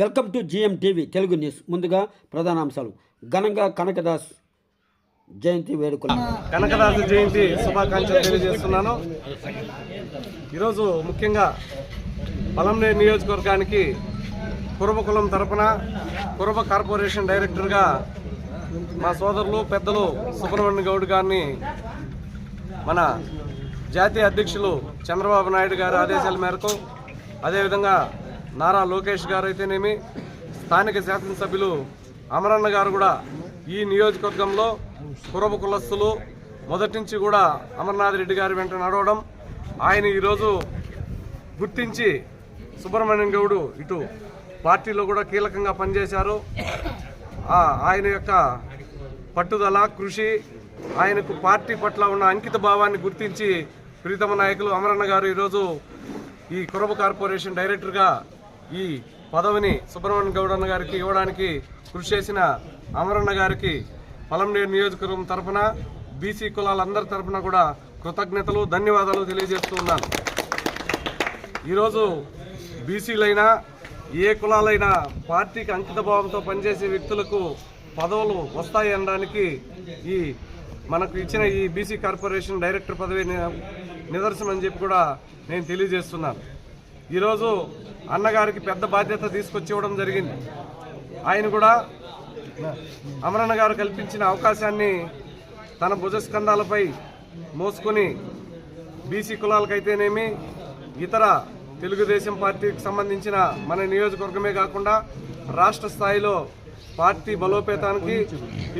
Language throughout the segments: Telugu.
Welcome to GM TV Telugu news. ముందుగా ప్రధానాంశాలు. ఘనంగా కనకదాస్ జయంతి వేడుకలు. కనకదాసు జయంతి శుభాకాంక్షలు తెలియజేస్తున్నాను. ఈరోజు ముఖ్యంగా పలంనేరు నియోజకవర్గానికి కురబకులం తరపున కురబ కార్పొరేషన్ డైరెక్టర్గా మా సోదరులు పెద్దలు సుబ్రహ్మణ్య గౌడ్ గారిని మన జాతీయ అధ్యక్షులు చంద్రబాబు నాయుడు గారి ఆదేశాల మేరకు అదేవిధంగా నారా లోకేష్ గారు అయితేనేమి స్థానిక శాసనసభ్యులు అమరన్న గారు కూడా ఈ నియోజకవర్గంలో కురబ కులస్తులు మొదటి నుంచి కూడా అమర్నాథ్ రెడ్డి గారి వెంట నడవడం ఆయన ఈరోజు గుర్తించి సుబ్రహ్మణ్యం గౌడు ఇటు పార్టీలో కూడా కీలకంగా పనిచేశారు. ఆయన యొక్క పట్టుదల కృషి ఆయనకు పార్టీ పట్ల ఉన్న అంకిత భావాన్ని గుర్తించి ప్రీతమ నాయకులు అమరన్న గారు ఈరోజు ఈ కురబ కార్పొరేషన్ డైరెక్టర్గా ఈ పదవిని సుబ్రహ్మణ్య గౌడన్న గారికి ఇవ్వడానికి కృషి చేసిన అమరన్న గారికి పలంనేరు నియోజకవర్గం తరఫున బీసీ కులాలందరి తరఫున కూడా కృతజ్ఞతలు ధన్యవాదాలు తెలియజేస్తూ ఉన్నాను. ఈరోజు బీసీలైనా ఏ కులాలైనా పార్టీకి అంకితభావంతో పనిచేసే వ్యక్తులకు పదవులు వస్తాయి అనడానికి ఈ మనకు ఇచ్చిన ఈ బీసీ కార్పొరేషన్ డైరెక్టర్ పదవి నిదర్శనం అని చెప్పి కూడా నేను తెలియజేస్తున్నాను. ఈరోజు అన్నగారికి పెద్ద బాధ్యత తీసుకొచ్చి ఇవ్వడం జరిగింది. ఆయన కూడా అమరన్న గారు కల్పించిన అవకాశాన్ని తన భుజస్కంధాలపై మోసుకొని బీసీ కులాలకైతేనేమి ఇతర తెలుగుదేశం పార్టీకి సంబంధించిన మన నియోజకవర్గమే కాకుండా రాష్ట్ర స్థాయిలో పార్టీ బలోపేతానికి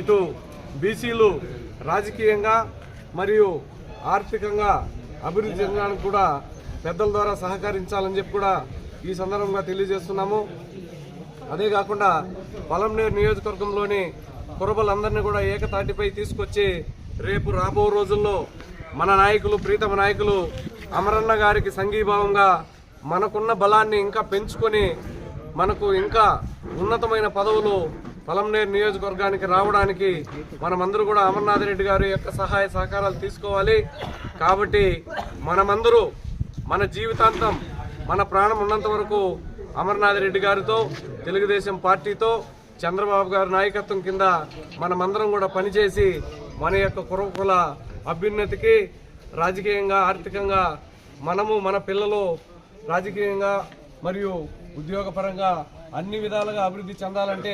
ఇటు బీసీలు రాజకీయంగా మరియు ఆర్థికంగా అభివృద్ధి చెందడానికి కూడా పెద్దల ద్వారా సహకరించాలని చెప్పి కూడా ఈ సందర్భంగా తెలియజేస్తున్నాము. అదే కాకుండా పొలంనేరు నియోజకవర్గంలోని కురబలందరినీ కూడా ఏకతాటిపై తీసుకొచ్చి రేపు రాబో రోజుల్లో మన నాయకులు ప్రీతమ నాయకులు అమరన్న గారికి సంఘీభావంగా మనకున్న బలాన్ని ఇంకా పెంచుకొని మనకు ఇంకా ఉన్నతమైన పదవులు పొలంనేరు నియోజకవర్గానికి రావడానికి మనమందరూ కూడా అమర్నాథ్ రెడ్డి గారి యొక్క సహాయ సహకారాలు తీసుకోవాలి. కాబట్టి మనమందరూ మన జీవితాంతం మన ప్రాణం ఉన్నంత వరకు అమర్నాథ్ రెడ్డి గారితో తెలుగుదేశం పార్టీతో చంద్రబాబు గారి నాయకత్వం కింద మనమందరం కూడా పనిచేసి మన యొక్క కురకుల అభ్యున్నతికి రాజకీయంగా ఆర్థికంగా మనము మన పిల్లలు రాజకీయంగా మరియు ఉద్యోగపరంగా అన్ని విధాలుగా అభివృద్ధి చెందాలంటే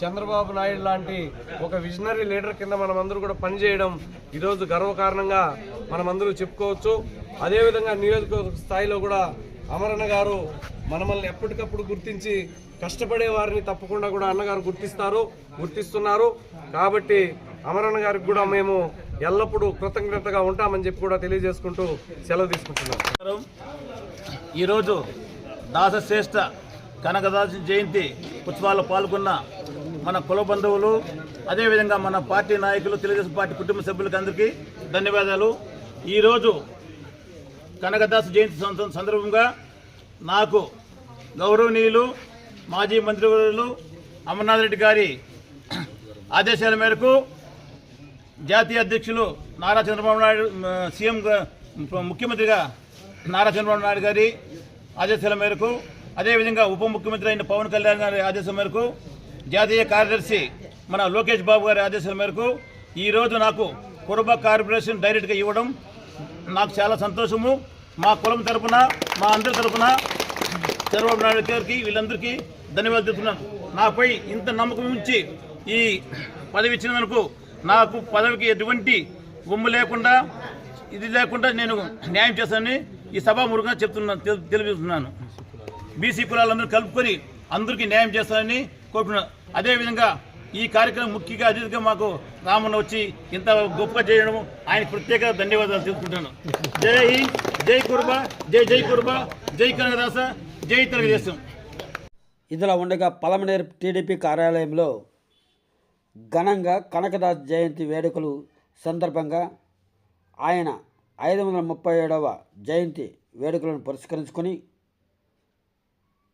చంద్రబాబు నాయుడు లాంటి ఒక విజనరీ లీడర్ కింద మనమందరూ కూడా పనిచేయడం ఈరోజు గర్వకారణంగా మనమందరూ చెప్పుకోవచ్చు. అదేవిధంగా నియోజకవర్గ స్థాయిలో కూడా అమరణ గారు మనమల్ని ఎప్పటికప్పుడు గుర్తించి కష్టపడే వారిని తప్పకుండా కూడా అన్నగారు గుర్తిస్తారు గుర్తిస్తున్నారు. కాబట్టి అమరణ గారికి కూడా మేము ఎల్లప్పుడూ కృతజ్ఞతగా ఉంటామని చెప్పి కూడా తెలియజేసుకుంటూ సెలవు తీసుకుంటున్నాం. ఈరోజు దాసశ్రేష్ఠ కనకదాసు జయంతి ఉత్సవాల్లో పాల్గొన్న మన కుల బంధువులు అదేవిధంగా మన పార్టీ నాయకులు తెలుగుదేశం పార్టీ కుటుంబ సభ్యులకి అందరికీ ధన్యవాదాలు. ఈరోజు కనకదాసు జయంతి సందర్భంగా నాకు గౌరవనీయులు మాజీ మంత్రివర్యులు అమర్నాథ్ రెడ్డి గారి ఆదేశాల మేరకు జాతీయ అధ్యక్షులు నారా చంద్రబాబు నాయుడు సీఎం ముఖ్యమంత్రిగా నారా చంద్రబాబు నాయుడు గారి ఆదేశాల మేరకు అదేవిధంగా ఉప ముఖ్యమంత్రి అయిన పవన్ కళ్యాణ్ గారి ఆదేశం మేరకు జాతీయ కార్యదర్శి మన లోకేష్ బాబు గారి ఆదేశం మేరకు ఈరోజు నాకు కురబ కార్పొరేషన్ డైరెక్ట్గా ఇవ్వడం నాకు చాలా సంతోషము. మా కులం తరపున మా అందరి తరపున చంద్రబాబు నాయుడు గారికి వీళ్ళందరికీ ధన్యవాదాలు చెప్తున్నాను నాపై ఇంత నమ్మకం ఉంచి ఈ పదవి ఇచ్చినందుకు నాకు పదవికి ఎటువంటి ఉమ్ము లేకుండా ఇది లేకుండా నేను న్యాయం చేస్తానని ఈ సభాముఖంగా చెప్తున్నాను తెలియజేస్తున్నాను. బీసీ కులాలందరూ కలుపుకొని అందరికీ న్యాయం చేస్తారని కోరుకున్నాను అదేవిధంగా ఈ కార్యక్రమం ముఖ్యంగా అతిథిగా మాకు రామన్న వచ్చి ఇంత గొప్ప చేయడం ఆయన ప్రత్యేక ధన్యవాదాలు తెలుసుకుంటాను జై హింద్ జై కుర్బా జై జై కుర్బా జై కనకదాస జై తెలుగుదేశం. ఇదిలా ఉండగా పలమనేరు టీడీపీ కార్యాలయంలో ఘనంగా కనకదాస్ జయంతి వేడుకలు సందర్భంగా ఆయన ఐదు వందల ముప్పై ఏడవ జయంతి వేడుకలను పురస్కరించుకొని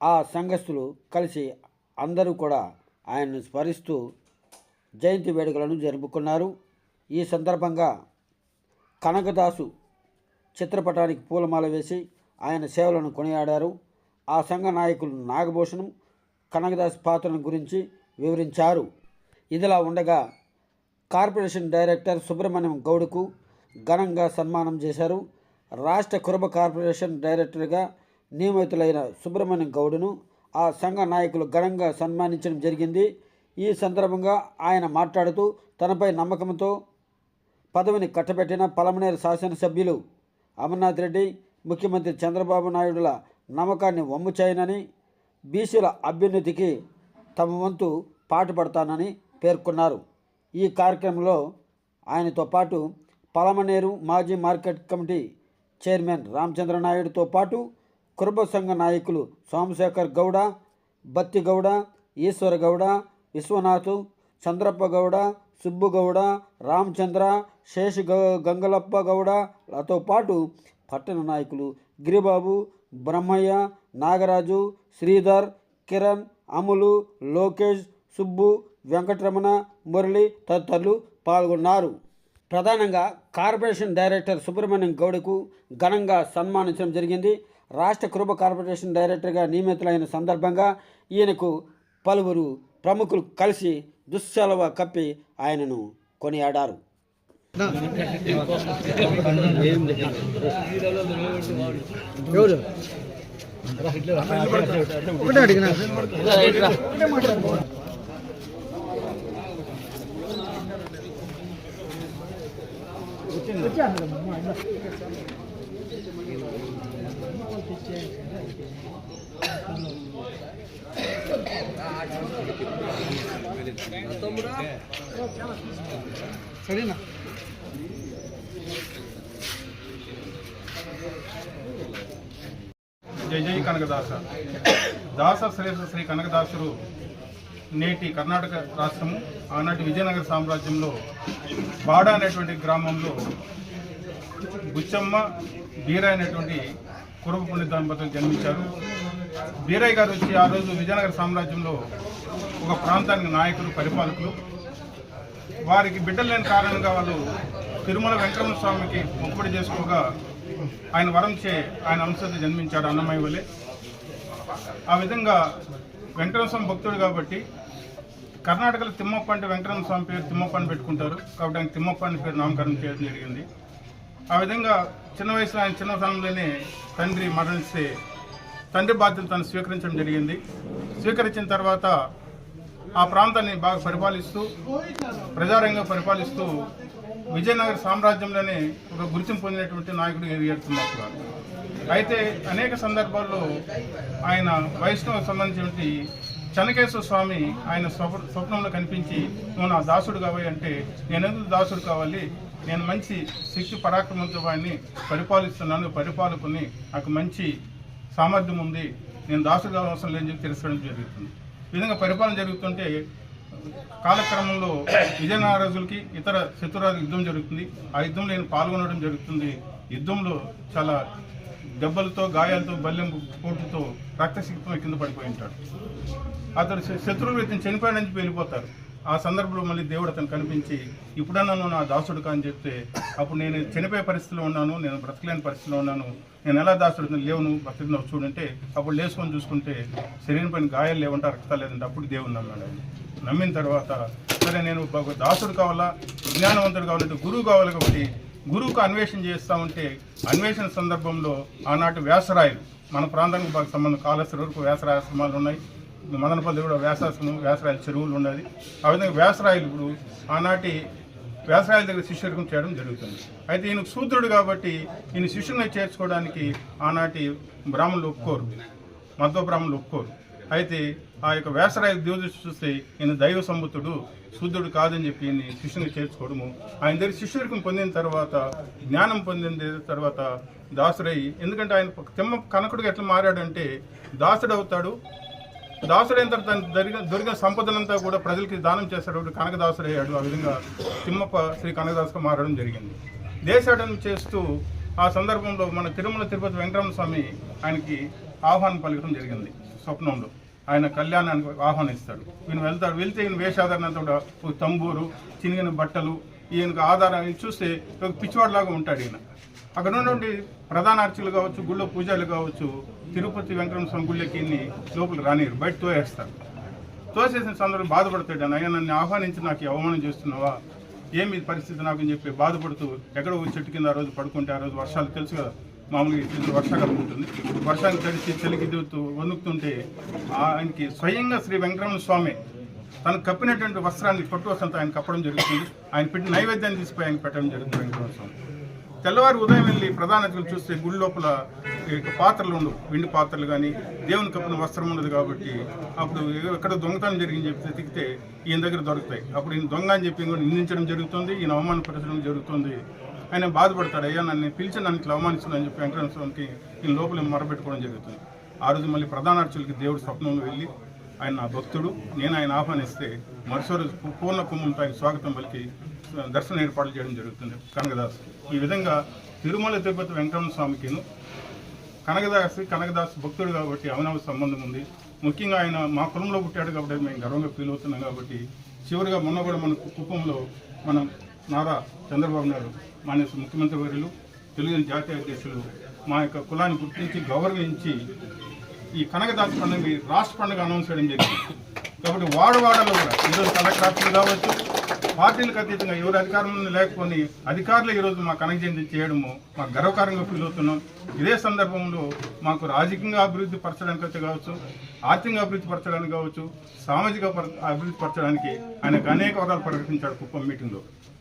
ఆ సంఘస్థులు కలిసి అందరూ కూడా ఆయన్ను స్మరిస్తూ జయంతి వేడుకలను జరుపుకున్నారు. ఈ సందర్భంగా కనకదాసు చిత్రపటానికి పూలమాల వేసి ఆయన సేవలను కొనియాడారు. ఆ సంఘ నాయకులు నాగభూషణం కనకదాస్ పాత్రను గురించి వివరించారు. ఇదిలా ఉండగా కార్పొరేషన్ డైరెక్టర్ సుబ్రహ్మణ్యం గౌడ్కు ఘనంగా సన్మానం చేశారు. రాష్ట్ర కురబ కార్పొరేషన్ డైరెక్టర్గా నియమితులైన సుబ్రహ్మణ్యం గౌడ్ను ఆ సంఘ నాయకులు ఘనంగా సన్మానించడం జరిగింది. ఈ సందర్భంగా ఆయన మాట్లాడుతూ తనపై నమ్మకంతో పదవిని కట్టబెట్టిన పలమనేరు శాసనసభ్యులు అమర్నాథ్ రెడ్డి ముఖ్యమంత్రి చంద్రబాబు నాయుడుల నమ్మకాన్ని వమ్ము చేయనని బీసీల అభ్యున్నతికి తమ వంతు పాటుపడతానని పేర్కొన్నారు. ఈ కార్యక్రమంలో ఆయనతో పాటు పలమనేరు మాజీ మార్కెట్ కమిటీ చైర్మన్ రామచంద్ర నాయుడుతో పాటు కురుబ సంఘ నాయకులు సోమశేఖర్ గౌడ బత్తి గౌడ గౌడ విశ్వనాథ్ చంద్రప్ప గౌడ సుబ్బుగౌడ రామచంద్ర శేష గ- గంగలప్ప గౌడలతో పాటు పట్టణ నాయకులు గిరిబాబు బ్రహ్మయ్య నాగరాజు శ్రీధర్ కిరణ్ అములు లోకేష్ సుబ్బు వెంకటరమణ మురళి తదితరులు పాల్గొన్నారు. ప్రధానంగా కార్పొరేషన్ డైరెక్టర్ సుబ్రహ్మణ్యం గౌడకు ఘనంగా సన్మానించడం జరిగింది. రాష్ట్ర కురుబ కార్పొరేషన్ డైరెక్టర్గా నియమితులైన సందర్భంగా ఈయనకు పలువురు ప్రముఖులు కలిసి దుశ్శలవ కప్పి ఆయనను కొనియాడారు. ఎవరు? సరేనా? జై జై కనకదాస. దాస శ్రేష్ఠ శ్రీ కనకదాసుడు నేటి కర్ణాటక రాష్ట్రము ఆనాటి విజయనగర సామ్రాజ్యంలో బాడ అనేటువంటి గ్రామంలో బుచ్చమ్మ బీరా అనేటువంటి కురుబ పుణ్య దంపతులు జన్మించారు. బీరయ్య గారు వచ్చి ఆ రోజు విజయనగర సామ్రాజ్యంలో ఒక ప్రాంతానికి నాయకులు పరిపాలకులు. వారికి బిడ్డలు లేని కారణంగా వాళ్ళు తిరుమల వెంకటరమణ స్వామికి మొక్కుబడి చేసుకోగా ఆయన వరం చే ఆయన అంశత జన్మించాడు అన్నమయ్య వలె. ఆ విధంగా వెంకటరమణ స్వామి భక్తుడు కాబట్టి కర్ణాటకలో తిమ్మప్ప అంటే వెంకటరమణ స్వామి పేరు తిమ్మప్ప అని పెట్టుకుంటారు. కాబట్టి ఆయన తిమ్మప్ప అని పేరు నామకరణం చేయడం జరిగింది. ఆ విధంగా చిన్న వయసులో ఆయన చిన్న స్థలంలోనే తండ్రి మరణిస్తే తండ్రి బాధ్యతలు తను స్వీకరించడం జరిగింది. స్వీకరించిన తర్వాత ఆ ప్రాంతాన్ని బాగా పరిపాలిస్తూ ప్రజారంగంగా పరిపాలిస్తూ విజయనగర సామ్రాజ్యంలోనే ఒక గుర్తింపు పొందినటువంటి నాయకుడు ఎదుగుతున్నారు గారు. అయితే అనేక సందర్భాల్లో ఆయన వైష్ణవ సంబంధించినటువంటి చెనకేశ్వర స్వామి ఆయన స్వప్న స్వప్నంలో కనిపించి నువ్వు నా దాసుడు కావాలి అంటే నేను ఎందుకు దాసుడు కావాలి? నేను మంచి శక్తి పరాక్రమంతో వాడిని పరిపాలిస్తున్నాను పరిపాలకుని. నాకు మంచి సామర్థ్యం ఉంది. నేను దాసుడు అవసరం లేని చెప్పి తెలుసుకోవడం జరుగుతుంది. ఈ విధంగా పరిపాలన జరుగుతుంటే కాలక్రమంలో విజయనగరాజులకి ఇతర శత్రురాజు యుద్ధం జరుగుతుంది. ఆ యుద్ధంలో నేను పాల్గొనడం జరుగుతుంది. యుద్ధంలో చాలా దెబ్బలతో గాయాలతో బల్లెం పోటుతో రక్తసిక్తం కింద పడిపోయి ఉంటాడు. అతడు శత్రువులు ఇతను చనిపోయాడని చెప్పి వెళ్ళిపోతారు. ఆ సందర్భంలో మళ్ళీ దేవుడు అతను కనిపించి ఇప్పుడన్నా నువ్వు నా దాసుడు అని చెప్తే అప్పుడు నేను చనిపోయే పరిస్థితిలో ఉన్నాను నేను బ్రతకలేని పరిస్థితిలో ఉన్నాను. నేను ఎలా దాసుడు లేవును నువ్వు బ్రతికినావు చూడంటే అప్పుడు లేచుకొని చూసుకుంటే శరీరం పైన గాయాలు లేవంటే రక్తాలు లేదంటే అప్పుడు దేవుడు నమ్మాడు నమ్మిన తర్వాత సరే నేను ఒక దాసుడు కావాలా జ్ఞానవంతుడు కావాలంటే గురువు కావాలి కాబట్టి గురువుకు అన్వేషణ చేస్తూ ఉంటే అన్వేషణ సందర్భంలో ఆనాటి వ్యాసరాయలు మన ప్రాంతానికి బాగా సంబంధం కాళేశ్వర వరకు వ్యాసరాశ్రమాలు ఉన్నాయి. మదనపల్లి కూడా వ్యాసాశ్రమం వ్యాసరాయల చెరువులు ఉండాలి. ఆ విధంగా వ్యాసరాయలు ఇప్పుడు ఆనాటి వ్యాసరాయల దగ్గర శిష్యర్గం చేయడం జరుగుతుంది. అయితే ఈయన శూద్రుడు కాబట్టి ఈయన శిష్యుని చేర్చుకోవడానికి ఆనాటి బ్రాహ్మణులు ఒప్పుకోరు. మధ్వ బ్రాహ్మణులు ఒప్పుకోరు. అయితే ఆ యొక్క వ్యాసరాయ దేవదృష్టి చూస్తే ఈయన దైవ సంబుద్ధుడు శుద్ధుడు కాదని చెప్పి ఈయన శిష్యుని చేర్చుకోవడము. ఆయన దగ్గర శిష్యుడికం పొందిన తర్వాత జ్ఞానం పొందిన తర్వాత దాసుడై ఎందుకంటే ఆయన తిమ్మ కనకుడిగా ఎట్లా మారాడంటే దాసుడు అవుతాడు దాసుడైన తర్వాత తనకు దొరికిన సంపదనంతా కూడా ప్రజలకి దానం చేస్తాడు కనకదాసుడు అయ్యాడు. ఆ విధంగా తిమ్మప్ప శ్రీ కనకదాసుగా మారడం జరిగింది. దేశాటన చేస్తూ ఆ సందర్భంలో మన తిరుమల తిరుపతి వెంకటరమణ స్వామి ఆయనకి ఆహ్వానం పలకడం జరిగింది. స్వప్నంలో ఆయన కళ్యాణానికి ఆహ్వానిస్తాడు. ఈయన వెళ్తాడు. వెళ్తే ఈయన వేషాధారణ కూడా తంబూరు చినిగిన బట్టలు ఈయనకు ఆధారం చూస్తే ఒక పిచ్చివాడిలాగా ఉంటాడు ఈయన. అక్కడ ఉన్నటువంటి ప్రధాన అర్చకులు కావచ్చు గుళ్ళో పూజలు కావచ్చు తిరుపతి వెంకటరమణ స్వామి గుళ్ళకి లోపల రానిరు బయట తోయేస్తారు. తోసేసిన సందర్భం బాధపడతాడు అయ్యా నన్ను ఆహ్వానించి నాకు అవమానం చేస్తున్నావా? ఏమి పరిస్థితి నాకు? అని చెప్పి బాధపడుతూ ఎక్కడో చెట్టు కింద ఆ రోజు పడుకుంటే ఆ రోజు వర్షాలు తెలుసు కదా మామూలుగా వర్షాకాలం ఉంటుంది. వర్షానికి తడిచి చలికి దిగుతూ వణుకుతుంటే ఆయనకి స్వయంగా శ్రీ వెంకటరమణ స్వామి తను కప్పినటువంటి వస్త్రాన్ని కొట్టు వస్త్రంతో ఆయన కప్పడం జరుగుతుంది. ఆయన పెట్టిన నైవేద్యాన్ని తీసిపోయి ఆయన పెట్టడం జరుగుతుంది వెంకటరమణ స్వామి. తెల్లవారు ఉదయం వెళ్ళి ప్రధాన అతిథులు చూస్తే గుడి లోపల ఈ యొక్క పాత్రలు ఉండవు. వెండి పాత్రలు కానీ దేవుని కప్పిన వస్త్రం ఉండదు కాబట్టి అప్పుడు ఎక్కడ దొంగతనం జరిగింది చెప్పి వెతికితే ఈయన దగ్గర దొరుకుతాయి. అప్పుడు ఈయన దొంగ అని చెప్పి కూడా నిందించడం జరుగుతుంది ఈయన అవమానపరచడం జరుగుతుంది. ఆయన బాధపడతాడు అయ్యా నన్ను పిలిచి నన్ను ఇట్లా అవమానిస్తున్నాను చెప్పి వెంకటరమణ ఈయన లోపల మొరబెట్టుకోవడం జరుగుతుంది. ఆ రోజు మళ్ళీ ప్రధాన అర్చులకి దేవుడు స్వప్నంలో వెళ్ళి ఆయన నా భక్తుడు నేను ఆయన ఆహ్వానిస్తే మరుసటి రోజు పూర్ణ కుంభంతో ఆయన స్వాగతం పలికి దర్శన ఏర్పాట్లు చేయడం జరుగుతుంది. కనకదాస్. ఈ విధంగా తిరుమల తిరుపతి వెంకటరమణ స్వామికిను కనకదాస్ కనకదాస్ భక్తుడు కాబట్టి అవినవ సంబంధం ఉంది. ముఖ్యంగా ఆయన మా కులంలో పుట్టాడు కాబట్టి మేము గర్వంగా ఫీల్ అవుతున్నాం కాబట్టి చివరిగా మొన్న కూడా మన కుప్పంలో మనం నారా చంద్రబాబు నాయుడు మాన్య ముఖ్యమంత్రి వర్యులు తెలుగుదేశం జాతీయ అధ్యక్షులు మా యొక్క కులాన్ని గుర్తించి గౌరవించి ఈ కనకదాస్ పండుగ రాష్ట్ర పండుగ అనౌన్స్ చేయడం జరిగింది. కాబట్టి వాడవాడలో కూడా ఈరోజు కలెక్టర్లు కావచ్చు పార్టీలకు అతీతంగా ఎవరు అధికారంలో లేకపోని అధికారులు ఈరోజు మా కనెక్షన్ చేయడము మాకు గర్వకారంగా ఫీల్ అవుతున్నాం. ఇదే సందర్భంలో మాకు రాజకీయంగా అభివృద్ధి పరచడానికి అయితే కావచ్చు ఆర్థికంగా అభివృద్ధి పరచడానికి కావచ్చు సామాజిక అభివృద్ధి పరచడానికి ఆయనకు అనేక వరాలు ప్రకటించాడు కుప్పం మీటింగ్లో.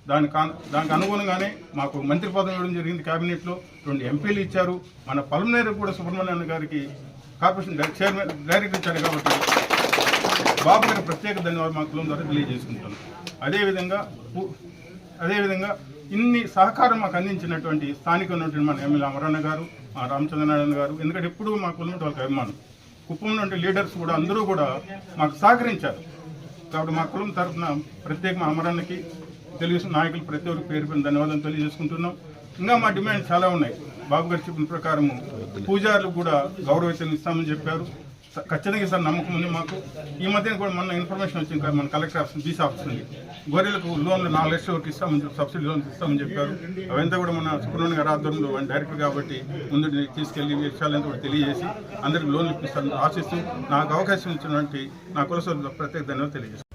దాని దానికి అనుగుణంగానే మాకు మంత్రి పదవి ఇవ్వడం జరిగింది కేబినెట్లో రెండు ఎంపీలు ఇచ్చారు. మన పల్మనేరు కూడా సుబ్రహ్మణ్యం గారికి కార్పొరేషన్ చైర్మన్ డైరెక్టర్ ఇచ్చారు కాబట్టి బాబు గారికి ప్రత్యేక ధన్యవాదాలు మా కులం ద్వారా తెలియజేసుకుంటాను అదేవిధంగా అదేవిధంగా ఇన్ని సహకారం మాకు అందించినటువంటి స్థానిక నుండి మన ఎమ్మెల్యే అమరన్న గారు మా రామచంద్రనారాయణ గారు ఎందుకంటే ఎప్పుడు మా కులం వాళ్ళకి అభిమానం. కుప్పం నుండి లీడర్స్ కూడా అందరూ కూడా మాకు సహకరించారు. కాబట్టి మా కులం తరఫున ప్రత్యేక మా అమరన్నకి తెలుగుదేశం నాయకులు ప్రతి ఒక్కరు పేరు పైన ధన్యవాదాలు తెలియజేసుకుంటున్నాం. ఇంకా మా డిమాండ్ చాలా ఉన్నాయి. బాబు గారు చెప్పిన ప్రకారము పూజారులు కూడా గౌరవవేతనం ఇస్తామని చెప్పారు. ఖచ్చితంగా సార్ నమ్మకం ఉంది మాకు. ఈ మధ్యన కూడా మొన్న ఇన్ఫర్మేషన్ వచ్చింది మన కలెక్టర్ ఆఫీస్ బీసీ ఆఫీస్ నుండి గొర్రెలకు లోన్లు నాలుగు లక్షల వరకు ఇస్తామని చెప్పి సబ్సిడీ లోన్స్ ఇస్తామని చెప్పారు. అవంతా కూడా మన సుబ్రహ్మణ్య గారి ఆధ్వర్యంలో డైరెక్టర్ కాబట్టి ముందు తీసుకెళ్ళి ఈ విషయాలంతా కూడా తెలియజేసి అందరికి లోన్లు ఇప్పిస్తారని ఆశిస్తూ నాకు అవకాశం ఇచ్చినటువంటి నా కులసభ్యులకు ప్రత్యేక ధన్యవాదాలు తెలియజేస్తాను